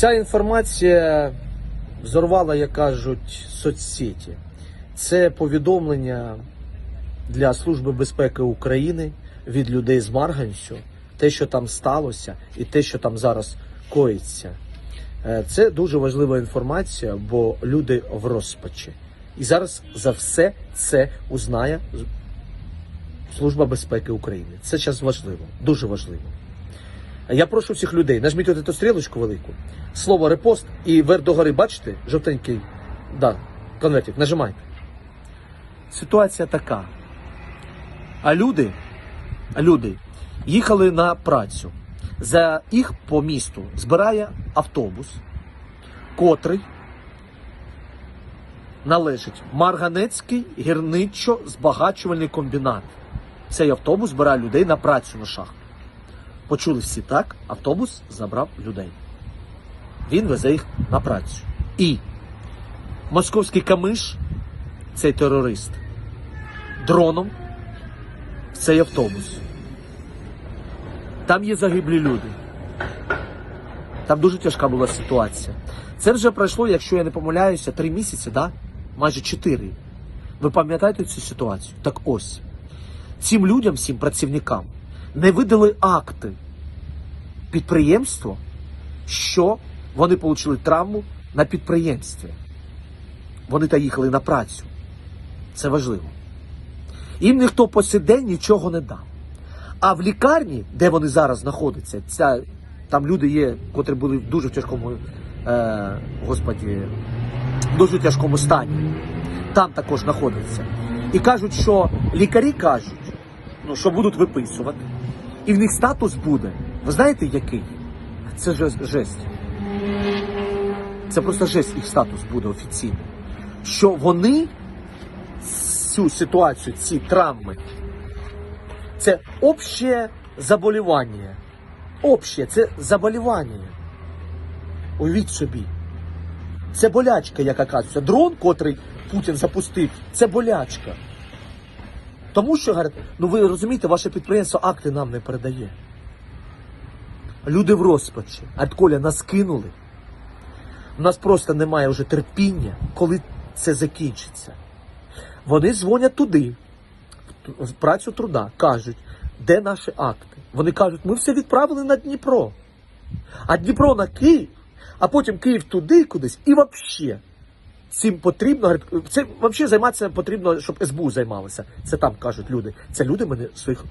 Ця інформація взорвала, як кажуть, соцсеті. Це повідомлення для Служби безпеки України від людей з Марганцю, те, що там сталося, і те, що там зараз коїться. Е, Це дуже важлива інформація, бо люди в розпачі. І зараз за все це узнає Служба безпеки України. Це зараз важливо, дуже важливо. Я прошу всіх людей, нажміть от цю стрілочку велику, слово репост і вверх до гори, бачите, жовтенький да, конвертик, нажимайте. Ситуація така. А люди, люди їхали на працю. За їх по місту збирає автобус, котрий належить Марганецький гірничо-збагачувальний комбінат. Цей автобус збирає людей на працю на шахту. Почули всі так, автобус забрав людей. Він везе їх на працю. І московський камиш, цей терорист, дроном в цей автобус. Там є загиблі люди. Там дуже тяжка була ситуація. Це вже пройшло, якщо я не помиляюся, три місяці, да? майже чотири. Ви пам'ятаєте цю ситуацію? Так ось. Цим людям, всім працівникам, не видали акти підприємства, що вони отримали травму на підприємстві. Вони та їхали на працю. Це важливо. Їм ніхто по сей день нічого не дав. А в лікарні, де вони зараз знаходяться, ця, там люди є, котрі були в дуже тяжкому, е, господі, в дуже тяжкому стані. Там також знаходяться. І кажуть, що лікарі кажуть, ну, що будуть виписувати. І в них статус буде. Ви знаєте який? Це жесть. Це просто жесть їх статус буде офіційно. Що вони цю ситуацію, ці травми, це обще заболівання. Обще, це заболівання. Уявіть собі. Це болячка, яка кажеться. Дрон, котрий Путін запустив, це болячка. Тому що, ну ви розумієте, ваше підприємство акти нам не передає. Люди в розпачі. Коля нас кинули. У нас просто немає вже терпіння, коли це закінчиться. Вони дзвонять туди, в працю труда, кажуть, де наші акти. Вони кажуть, ми все відправили на Дніпро. А Дніпро на Київ, а потім Київ туди кудись і взагалі. Цим потрібно, це взагалі займатися потрібно, щоб СБУ займалося. Це там кажуть люди. Це люди мене своїх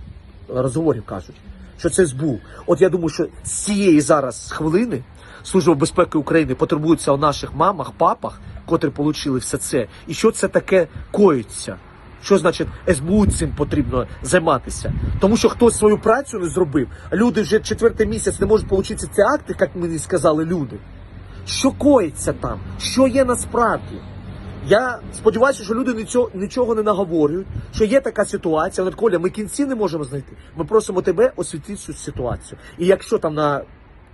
розговорів кажуть, що це СБУ. От я думаю, що з цієї зараз хвилини Служба безпеки України потребується у наших мамах, папах, котрі отримали все це. І що це таке коїться? Що значить СБУ цим потрібно займатися? Тому що хтось свою працю не зробив, а люди вже четвертий місяць не можуть отримати ці акти, як мені сказали люди. Що коїться там? Що є насправді? Я сподіваюся, що люди нічого, не наговорюють, що є така ситуація. Говорять, Коля, ми кінці не можемо знайти. Ми просимо тебе освітлити цю ситуацію. І якщо там на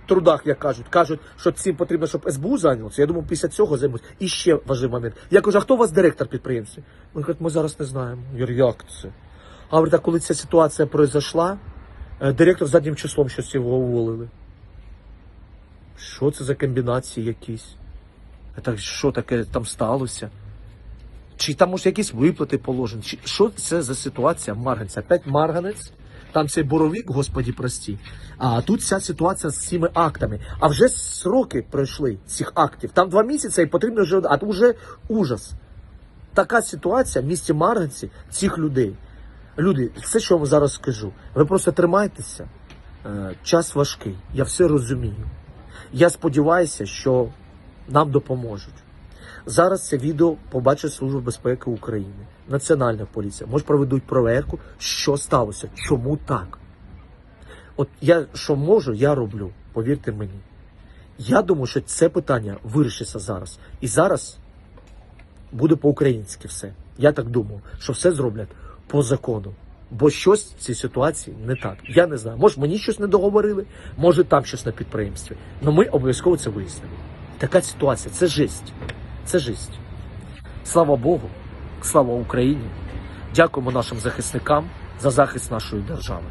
трудах, як кажуть, кажуть, що цим потрібно, щоб СБУ зайнялося, я думаю, після цього займусь. І ще важливий момент. Я кажу, а хто у вас директор підприємства? Вони кажуть, ми зараз не знаємо. Я говорю, як це? А говорить, а коли ця ситуація пройшла, е, директор заднім числом щось його уволили. Що це за комбінації якісь? Так що таке там сталося? Чи там може якісь виплати положені? Чи що це за ситуація Марганця? Опять Марганець, там цей боровик, господі прості. А тут ця ситуація з цими актами. А вже сроки пройшли цих актів. Там два місяці і потрібно вже. А тут вже ужас. Така ситуація в місті Марганці цих людей. Люди, все, що я вам зараз скажу, ви просто тримайтеся. Е, Час важкий, я все розумію. Я сподіваюся, що нам допоможуть. Зараз це відео побачить Служба безпеки України, Національна поліція. Може проведуть проверку, що сталося, чому так. От я що можу, я роблю. Повірте мені. Я думаю, що це питання вирішиться зараз. І зараз буде по-українськи все. Я так думаю, що все зроблять по закону. Бо щось в цій ситуації не так. Я не знаю. Може мені щось не договорили, може там щось на підприємстві. Але ми обов'язково це вияснимо. Така ситуація, це жесть. Це жесть. Слава Богу, слава Україні. Дякуємо нашим захисникам за захист нашої держави.